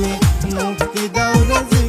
me mukti daurezi